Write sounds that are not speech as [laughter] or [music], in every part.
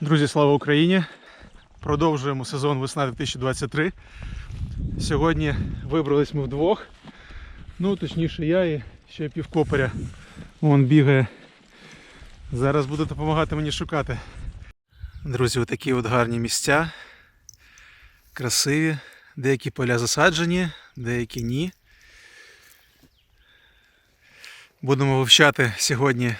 Друзі, слава Україні! Продовжуємо сезон весна 2023. Сьогодні вибрались ми вдвох. Ну, точніше, я і ще півкопаря. Вон бігає. Зараз буде допомагати мені шукати. Друзі, отакі от гарні місця. Красиві. Деякі поля засаджені, деякі ні. Будемо вивчати сьогодні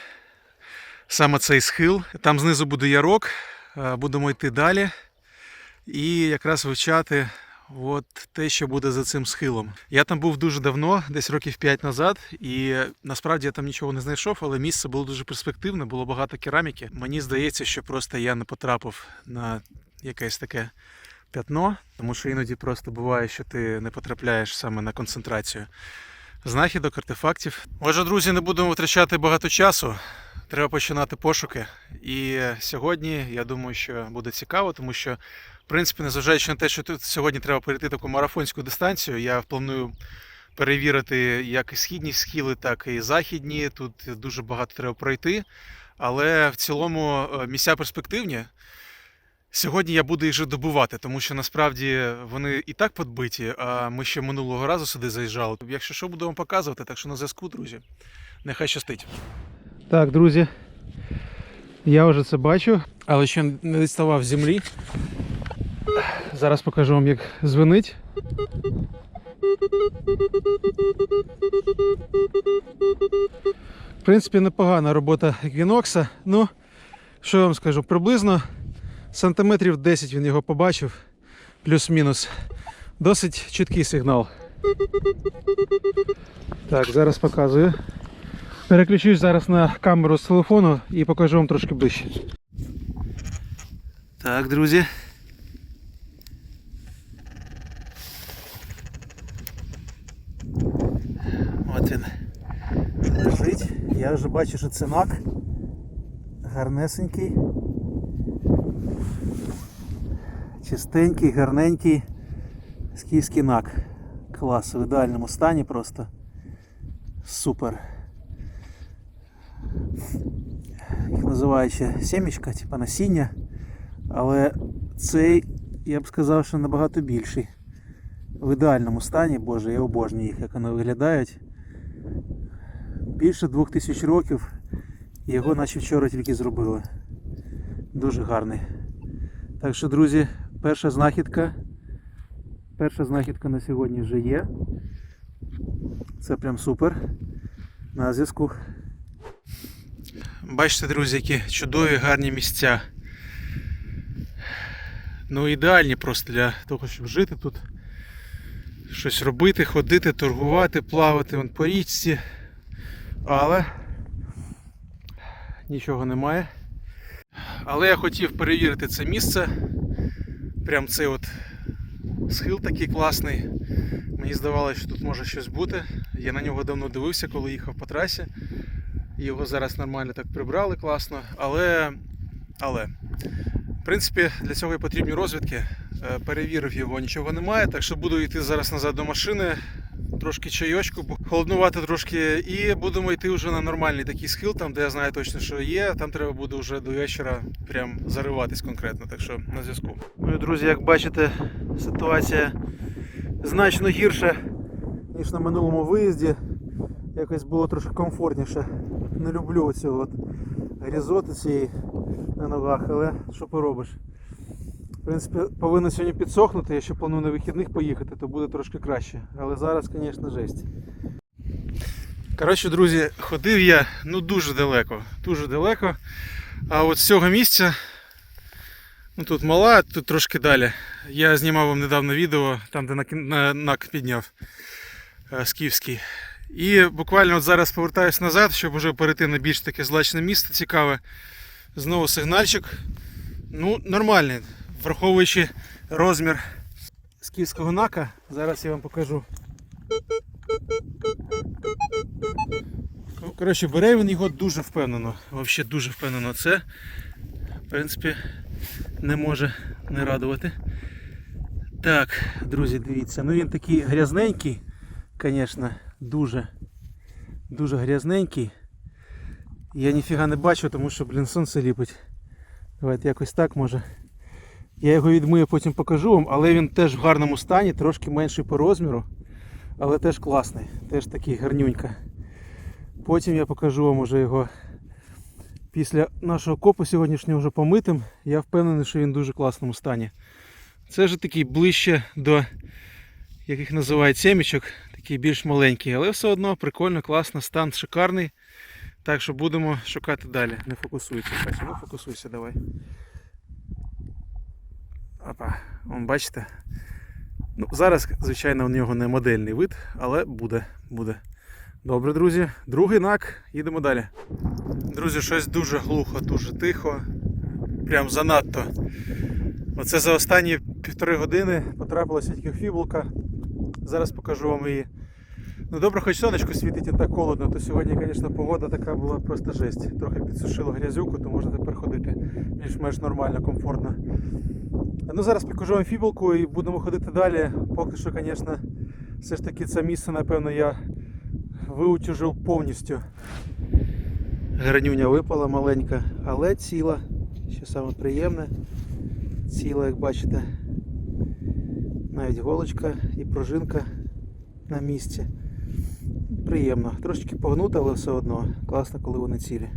саме цей схил. Там знизу буде ярок, е, будемо йти далі і якраз вивчати от те, що буде за цим схилом. Я там був дуже давно, десь років 5 назад, і насправді я там нічого не знайшов, але місце було дуже перспективне, було багато кераміки. Мені здається, що просто я не потрапив на якесь таке п'ятно, тому що іноді просто буває, що ти не потрапляєш саме на концентрацію знахідок, артефактів. Отже, друзі, не будемо витрачати багато часу. Треба починати пошуки. І сьогодні я думаю, що буде цікаво, тому що, в принципі, незважаючи на те, що тут сьогодні треба перейти таку марафонську дистанцію, я планую перевірити як і східні схили, так і західні. Тут дуже багато треба пройти. Але в цілому е, місця перспективні. Сьогодні я буду їх вже добувати, тому що насправді вони і так подбиті, а ми ще минулого разу сюди заїжджали. Якщо що, буду вам показувати, так що на зв'язку, друзі. Нехай щастить. Так, друзі, я вже це бачу, але ще не відставав землі. Зараз покажу вам, як звенить. В принципі, непогана робота Еквінокса. Ну, що я вам скажу, приблизно сантиметрів 10 він його побачив, плюс-мінус. Досить чіткий сигнал. Так, зараз показую. Переключусь зараз на камеру з телефону і покажу вам трошки ближче. Так, друзі. От він лежить. Я вже бачу, що це нак. Гарнесенький. Чистенький, гарненький скіфський нак. Клас, в ідеальному стані просто. Супер. Їх називають ще сімечка, типа насіння. Але цей, я б сказав, що набагато більший. В ідеальному стані, боже, я обожнюю їх, як вони виглядають. Більше двох тисяч років. Його наче вчора тільки зробили. Дуже гарний. Так що, друзі, перша знахідка. Перша знахідка на сьогодні вже є. Це прям супер. На зв'язку. Бачите, друзі, які чудові гарні місця. Ну, ідеальні просто для того, щоб жити тут. Щось робити, ходити, торгувати, плавати вон по річці. Але нічого немає. Але я хотів перевірити це місце. Прям цей от схил такий класний. Мені здавалося, що тут може щось бути. Я на нього давно дивився, коли їхав по трасі. Його зараз нормально так прибрали класно. Але. Але. В принципі, для цього і потрібні розвідки. Е, Перевірив його, нічого немає, так що буду йти зараз назад до машини, трошки чайочку, холоднувати трошки, і будемо йти вже на нормальний такий схил, там де я знаю точно, що є. Там треба буде вже до вечора прям зариватись конкретно, так що на зв'язку. Ну друзі, як бачите, ситуація значно гірша, ніж на минулому виїзді. Якось було трошки комфортніше. Не люблю оцього от грізоти цієї на ногах, але що поробиш. В принципі, повинно сьогодні підсохнути, я ще планую на вихідних поїхати, то буде трошки краще. Але зараз, звісно, жесть. Коротше, друзі, ходив я ну дуже далеко. Дуже далеко. А от з цього місця, ну тут мала, тут трошки далі. Я знімав вам недавно відео, там де нак, на, нак підняв е, скіфський. І буквально от зараз повертаюся назад, щоб вже перейти на більш таке злачне місце, цікаве. Знову сигнальчик. Ну, нормальний, враховуючи розмір скіфського нака. Зараз я вам покажу. Ну, Коротше, бере він його дуже впевнено. Взагалі дуже впевнено. Це, в принципі, не може не радувати. Так, друзі, дивіться. Ну він такий грязненький, звісно, дуже, дуже грязненький. Я ніфіга не бачу, тому що, блін, сонце ліпить. Давайте якось так може. Я його відмию, потім покажу вам, але він теж в гарному стані, трошки менший по розміру, але теж класний, теж такий гарнюнька. Потім я покажу вам уже його після нашого копу сьогоднішнього вже помитим. Я впевнений, що він в дуже класному стані. Це вже такий ближче до яких називають сімічок, такий більш маленький, але все одно прикольно, класно, стан шикарний. Так що будемо шукати далі. Не фокусуйся, Катя, ну фокусуйся давай. Опа, вон бачите. Ну, зараз, звичайно, у нього не модельний вид, але буде, буде. Добре, друзі. Другий нак, їдемо далі. Друзі, щось дуже глухо, дуже тихо. Прям занадто. Оце за останні півтори години потрапилася тільки фібулка. Зараз покажу вам її. Ну добре, хоч сонечко світить і так холодно, то сьогодні, звісно, погода така була просто жесть. Трохи підсушило грязюку, то можна тепер ходити більш-менш нормально, комфортно. Ну зараз покажу вам фібулку і будемо ходити далі. Поки що, звісно, все ж таки це місце, напевно, я виутюжив повністю. Гранюня випала маленька, але ціла. Що саме приємне. Ціла, як бачите. Навіть голочка і пружинка на місці. Приємно. Трошечки погнута, але все одно. Класно, коли вони цілі.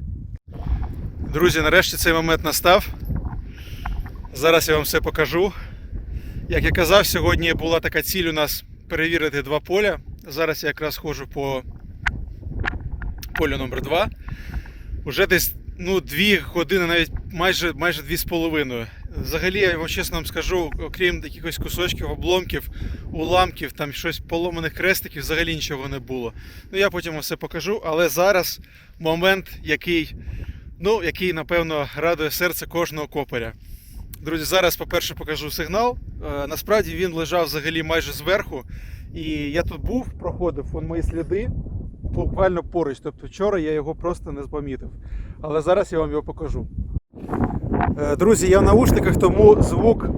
Друзі, нарешті цей момент настав. Зараз я вам все покажу. Як я казав, сьогодні була така ціль у нас перевірити два поля. Зараз я якраз ходжу по полю номер 2 Уже десь ну, дві години, навіть майже майже дві з половиною. Взагалі, я вам чесно вам скажу, окрім якихось кусочків, обломків, уламків, там щось поломаних крестиків, взагалі нічого не було. Ну я потім все покажу, але зараз момент, який, ну, який, напевно, радує серце кожного копаря. Друзі, зараз, по-перше, покажу сигнал. Е, насправді він лежав взагалі майже зверху. І я тут був, проходив, вон мої сліди буквально поруч. Тобто вчора я його просто не помітив. Але зараз я вам його покажу. Е, Друзі, я в наушниках, тому звук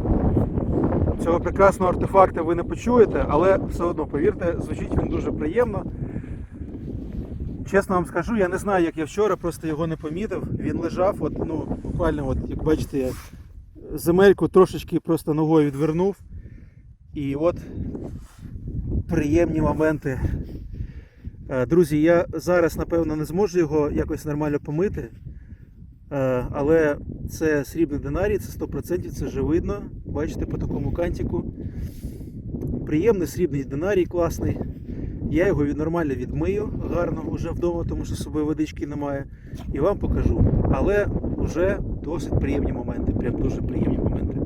цього прекрасного артефакту ви не почуєте, але все одно, повірте, звучить він дуже приємно. Чесно вам скажу, я не знаю, як я вчора, просто його не помітив. Він лежав, от, ну, буквально, от, як бачите, я земельку трошечки просто ногою відвернув. І от приємні моменти. Е, Друзі, я зараз, напевно, не зможу його якось нормально помити. Е, Але це срібний динарій, це 100%, це вже видно. Бачите, по такому кантику. Приємний срібний динарій, класний. Я його нормально відмию гарно вже вдома, тому що з собою водички немає. І вам покажу. Але вже досить приємні моменти. Прям дуже приємні моменти.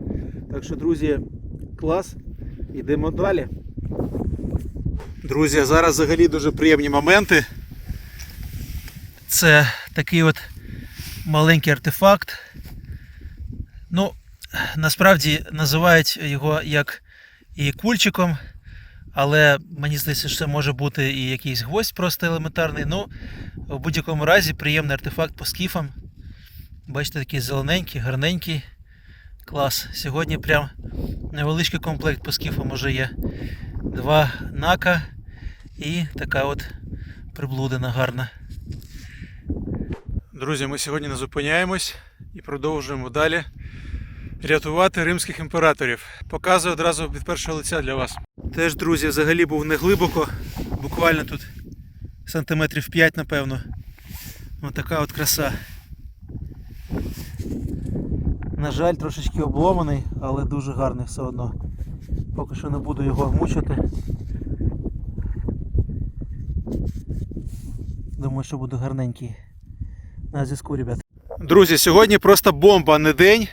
Так що, друзі, клас. Йдемо далі. Друзі, зараз взагалі дуже приємні моменти. Це такий от маленький артефакт. Ну, насправді називають його як і кульчиком, але мені здається, що це може бути і якийсь гвоздь просто елементарний. Ну, в будь-якому разі приємний артефакт по скіфам. Бачите, такий зелененький, гарненький. Клас. Сьогодні прям невеличкий комплект по скіфам уже є. Два нака і така от приблудина гарна. Друзі, ми сьогодні не зупиняємось і продовжуємо далі рятувати римських імператорів. Показую одразу від першого лиця для вас. Теж, друзі, взагалі був не глибоко, буквально тут сантиметрів 5, напевно. Ось така от краса. На жаль, трошечки обломаний, але дуже гарний все одно. Поки що не буду його мучити. Думаю, що буде гарненький. На зв'язку, ребят. Друзі, сьогодні просто бомба, не день.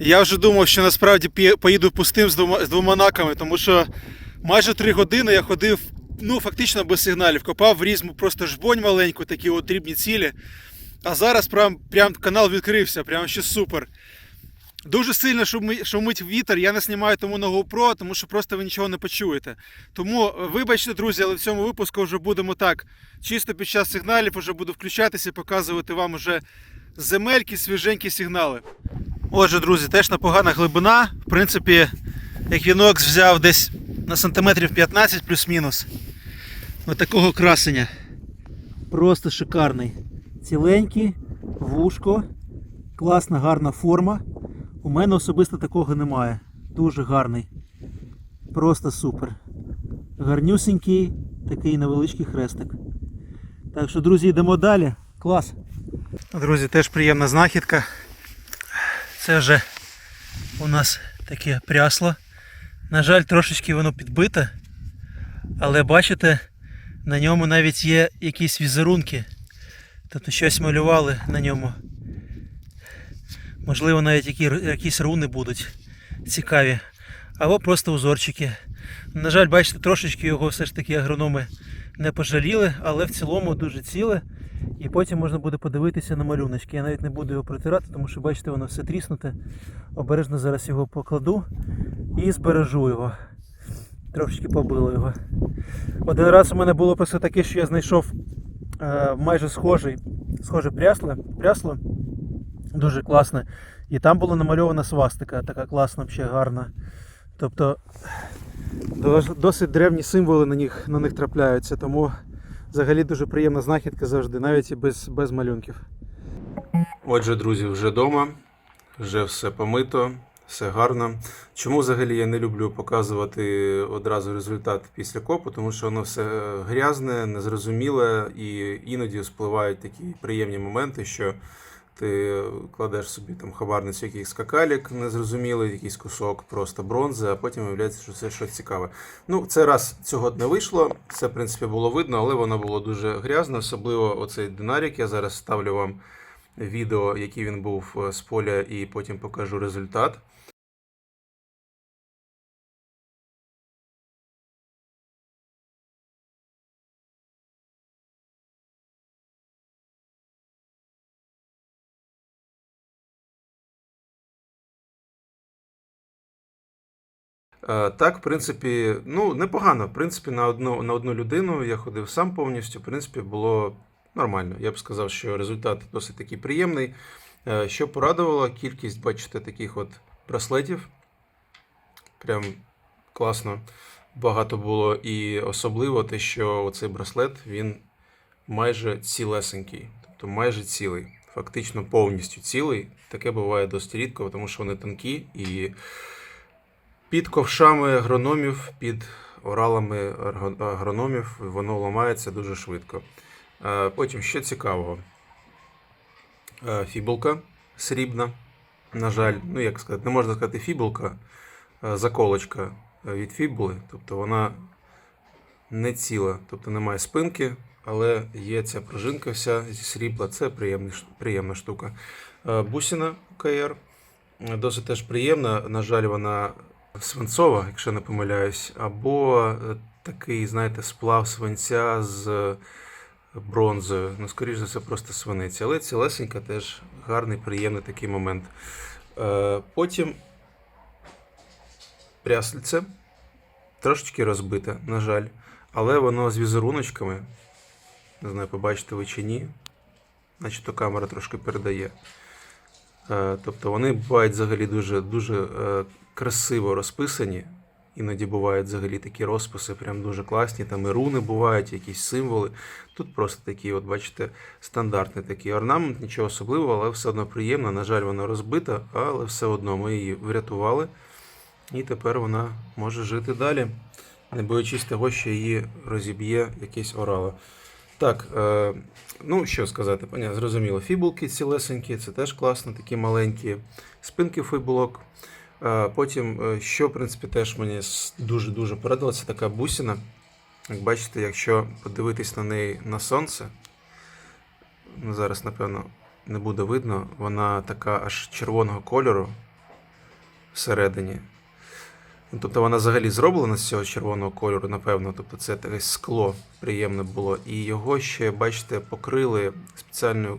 Я вже думав, що насправді поїду пустим з двома, з двома наками, тому що майже три години я ходив ну, фактично без сигналів. Копав в різну просто жбонь маленьку, такі от дрібні цілі. А зараз прям, прям канал відкрився, прям ще супер. Дуже сильно шуми- шумить вітер, я не знімаю тому на GoPro, тому що просто ви нічого не почуєте. Тому е, вибачте, друзі, але в цьому випуску вже будемо так. Чисто під час сигналів вже буду включатися і показувати вам вже земельки, свіженькі сигнали. Отже, друзі, теж непогана глибина. В принципі, як Вінокс взяв десь на сантиметрів 15 плюс-мінус. Ось такого красення. Просто шикарний. Ціленький, вушко. класна, гарна форма. У мене особисто такого немає. Дуже гарний. Просто супер. Гарнюсенький, такий невеличкий хрестик. Так що, друзі, йдемо далі. Клас. Друзі, теж приємна знахідка. Це вже у нас таке прясло. На жаль, трошечки воно підбите. Але бачите, на ньому навіть є якісь візерунки. Тобто щось малювали на ньому. Можливо, навіть які, якісь руни будуть цікаві. Або просто узорчики. На жаль, бачите, трошечки його все ж таки агрономи не пожаліли, але в цілому дуже ціле. І потім можна буде подивитися на малюночки. Я навіть не буду його протирати, тому що бачите, воно все тріснуте. Обережно зараз його покладу і збережу його. Трошечки побило його. Один раз у мене було просто таке, що я знайшов е, майже схожий, схоже прясло, прясло. Дуже класне. І там була намальована свастика, така класна, взагалі гарна. Тобто досить древні символи на них, на них трапляються, тому взагалі дуже приємна знахідка завжди, навіть і без, без малюнків. Отже, друзі, вже вдома, вже все помито, все гарно. Чому взагалі я не люблю показувати одразу результат після копу? Тому що воно все грязне, незрозуміле, і іноді спливають такі приємні моменти, що ти кладеш собі там хабарницю якийсь скакалік незрозумілий, якийсь кусок просто бронзи, а потім виявляється, що це щось цікаве. Ну, це раз цього не вийшло. Це, в принципі, було видно, але воно було дуже грязне, особливо оцей динарік. Я зараз ставлю вам відео, який він був з поля, і потім покажу результат. Так, в принципі, ну, непогано. В принципі, на одну, на одну людину я ходив сам повністю. В принципі, було нормально. Я б сказав, що результат досить такий приємний. Е, Що порадувало, кількість, бачите, таких от браслетів. Прям класно. Багато було. І особливо те, що цей браслет він майже цілесенький, тобто майже цілий. Фактично повністю цілий. Таке буває досить рідко, тому що вони тонкі і під ковшами агрономів, під оралами агрономів воно ламається дуже швидко. Е, Потім що цікавого. Е, Фібулка срібна. На жаль, ну як сказати, не можна сказати фібулка, е, заколочка від фібули. Тобто вона не ціла, тобто немає спинки, але є ця пружинка вся зі срібла. Це приємна, штука. Бусина КР досить теж приємна. На жаль, вона свинцова, якщо не помиляюсь, або е, такий, знаєте, сплав свинця з е, бронзою. Ну, скоріш за все, просто свиниця. Але цілесенька теж гарний, приємний такий момент. Е, Потім пряслице трошечки розбите, на жаль, але воно з візеруночками. Не знаю, побачите ви чи ні. Начебто камера трошки передає. Е, Тобто вони бувають взагалі дуже, дуже е, красиво розписані. Іноді бувають взагалі такі розписи, прям дуже класні. Там і руни бувають, якісь символи. Тут просто такі, от бачите, стандартний такий орнамент, нічого особливого, але все одно приємно. На жаль, вона розбита, але все одно ми її врятували. І тепер вона може жити далі, не боячись того, що її розіб'є якесь орало. Так, е, ну що сказати, паня, зрозуміло. Фібулки цілесенькі, це теж класно, такі маленькі. Спинки фібулок. Е, потім, е, що, в принципі, теж мені дуже-дуже порадило, це така бусина. Як бачите, якщо подивитись на неї на сонце, ну, зараз, напевно, не буде видно, вона така аж червоного кольору всередині. Ну, Тобто вона взагалі зроблена з цього червоного кольору, напевно. Тобто це таке скло приємне було. І його ще, бачите, покрили спеціальною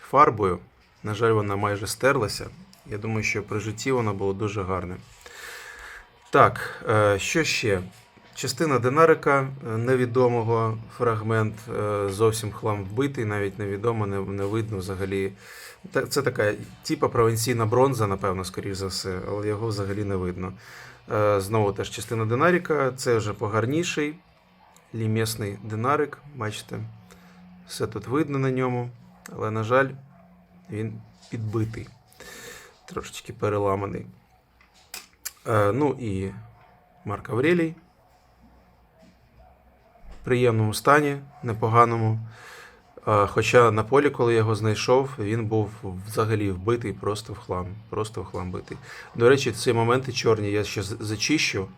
фарбою. На жаль, вона майже стерлася. Я думаю, що при житті воно було дуже гарне. Так, е, що ще? Частина динарика е, невідомого фрагмент, е, зовсім хлам вбитий, навіть невідомо, не, не видно взагалі. Це така типа провінційна бронза, напевно, скоріш за все, але його взагалі не видно. Е, Знову теж частина динарика, це вже погарніший лімесний динарик, бачите, все тут видно на ньому, але, на жаль, він підбитий, трошечки переламаний. Е, ну і Марк Аврелій. В приємному стані, непоганому. Хоча на полі, коли я його знайшов, він був взагалі вбитий просто в хлам. Просто в хлам битий. До речі, ці моменти чорні я ще зачищу.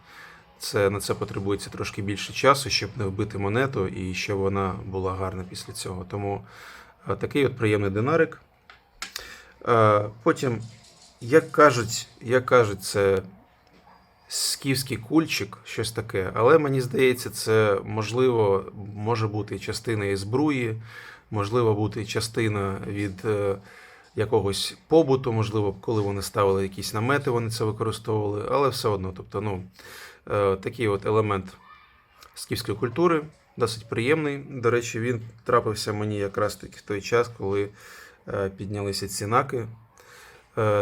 Це, на це потребується трошки більше часу, щоб не вбити монету і щоб вона була гарна після цього. Тому е, такий от приємний динарик. Е, Потім, як кажуть, як кажуть, це скіфський кульчик, щось таке. Але мені здається, це можливо може бути частина із можливо бути частина від е, якогось побуту, можливо, коли вони ставили якісь намети, вони це використовували, але все одно, тобто, ну, е, такий от елемент скіфської культури, досить приємний. До речі, він трапився мені якраз таки в той час, коли е, піднялися цінаки.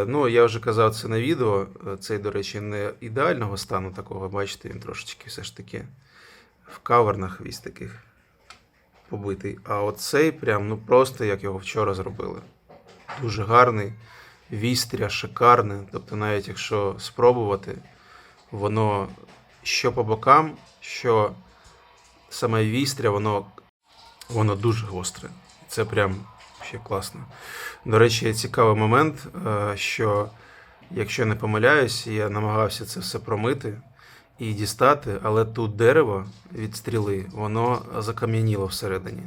Ну, я вже казав це на відео. Цей, до речі, не ідеального стану такого. Бачите, він трошечки все ж таки в кавернах весь таких побитий. А оцей прям, ну просто як його вчора зробили. Дуже гарний, вістря, шикарне. Тобто, навіть якщо спробувати, воно що по бокам, що саме вістря, воно, воно дуже гостре. Це прям ще класно. До речі, цікавий момент, е, що якщо не помиляюсь, я намагався це все промити і дістати, але тут дерево від стріли, воно закам'яніло всередині.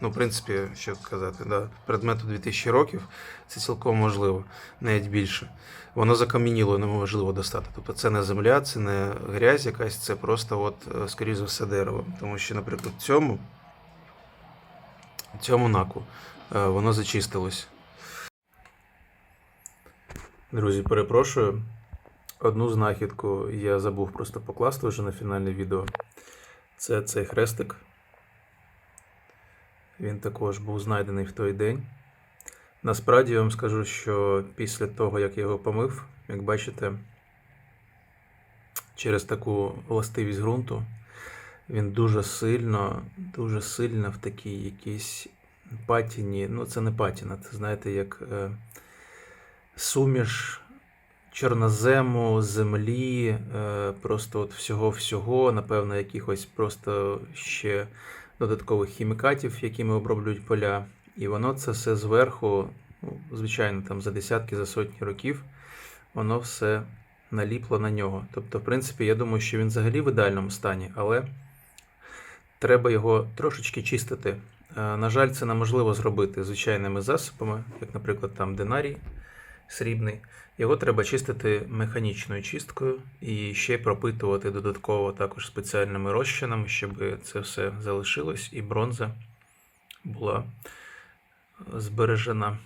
Ну, в принципі, що сказати, да, предмету 2000 років це цілком можливо, навіть більше. Воно закам'яніло, неможливо достати. Тобто це не земля, це не грязь якась, це просто, от, е, скоріш за все, дерево. Тому що, наприклад, цьому, цьому наку е, воно зачистилось. Друзі, перепрошую. Одну знахідку я забув просто покласти вже на фінальне відео. Це цей хрестик. Він також був знайдений в той день. Насправді я вам скажу, що після того, як я його помив, як бачите, через таку властивість ґрунту, він дуже сильно, дуже сильно в такій якійсь патіні. Ну, це не патіна, це знаєте, як е, суміш чорнозему, землі, е, просто от всього-всього, напевно, якихось просто ще додаткових хімікатів, якими оброблюють поля. І воно це все зверху, ну, звичайно, там за десятки, за сотні років, воно все наліпло на нього. Тобто, в принципі, я думаю, що він взагалі в ідеальному стані, але треба його трошечки чистити. Е, На жаль, це неможливо зробити звичайними засобами, як, наприклад, там динарій срібний. Його треба чистити механічною чисткою і ще пропитувати додатково також спеціальними розчинами, щоб це все залишилось і бронза була збережена.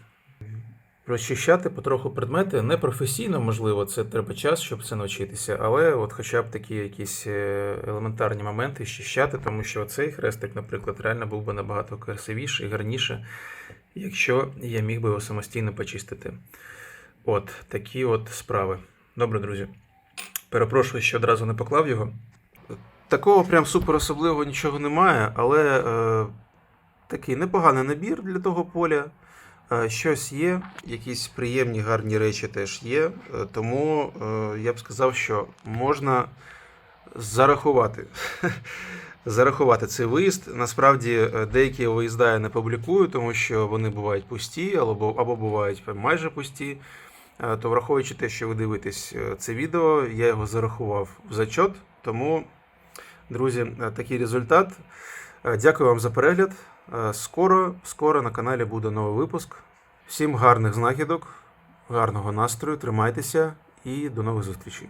Розчищати потроху предмети непрофесійно, можливо, це треба час, щоб це навчитися, але от хоча б такі якісь е, елементарні моменти щищати, тому що цей хрестик, наприклад, реально був би набагато красивіший, гарніше, якщо я міг би його самостійно почистити. От такі от справи. Добре, друзі. Перепрошую, що одразу не поклав його. Такого прям супер особливого нічого немає, але е, такий непоганий набір для того поля. Е, Щось є, якісь приємні гарні речі теж є. Е, Тому е, я б сказав, що можна зарахувати. [laughs] Зарахувати цей виїзд. Насправді е, деякі виїзда я не публікую, тому що вони бувають пусті, або, або бувають майже пусті. Е, То враховуючи те, що ви дивитесь е, це відео, я його зарахував в зачот. Тому, друзі, е, такий результат. Дякую вам за перегляд. Скоро, скоро на каналі буде новий випуск. Всім гарних знахідок, гарного настрою, тримайтеся і до нових зустрічей.